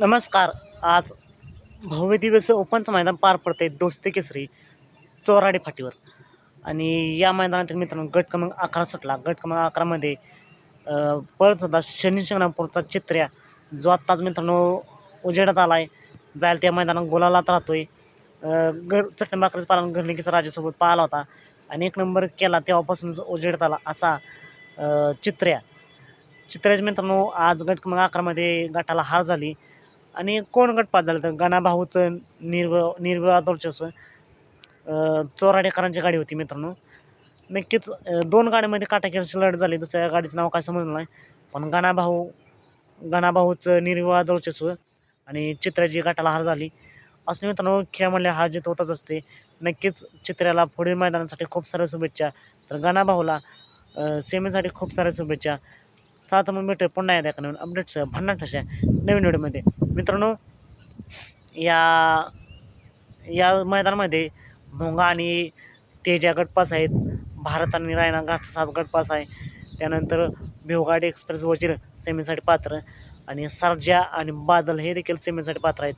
नमस्कार. आज भव्य दिवस ओपनचं मैदान पार पडते दोस्ती केसरी चोराडे फाटीवर. आणि या मैदानातील मित्रांनो गट क्रमांक अकरा सुटला. गट क्रमांक अकरामध्ये पळत होता शनी शिंगणापूरचा चित्र्या जो आत्ताच मित्रांनो उजेडात आला आहे जायला त्या मैदानात गोलालात राहतो आहे घर चटणबाकरीचं पालन घरनिकीचा राजासोबत पाहिला होता. आणि एक नंबर केला तेव्हापासूनच उजेडात आला असा चित्र्या. चित्र्याचे मित्रांनो आज गट क्रमांक अकरामध्ये गटाला हार झाली. आणि कोण गटपात झालं तर गणाभाऊचं निर्व निर्विवाद वर्चस्व चोराडेकरांची गाडी होती मित्रांनो. नक्कीच दोन गाड्यांमध्ये काटाकेरची लढत झाली. दुसऱ्या गाडीचं नाव काय समजलं नाही. पण गणाभाऊ गणाभाऊचं निर्विवाद वर्चस्व आणि चित्राची गटाला हार झाली. असं मित्रांनो खेळामधल्या हार जीत होतच असते नक्कीच चित्र्याला पुढील मैदानासाठी खूप साऱ्या शुभेच्छा. तर गणाभाऊला सेमेसाठी सेमीसाठी खूप साऱ्या शुभेच्छा. चला तर मग भेटूया पुन्हा एकदा एका नवीन अपडेट्स भन्नाट अशा नवीन व्हिडिओमध्ये मित्रांनो या या मैदानामध्ये भोंगा आणि तेजा गटपास आहेत. भारत आणि रायना घाटचा साज गटपास आहे. त्यानंतर भिवगाडी एक्सप्रेस वजीर सेमीसाठी पात्र आणि सरजा आणि बादल हे देखील सेमीसाठी पात्र आहेत.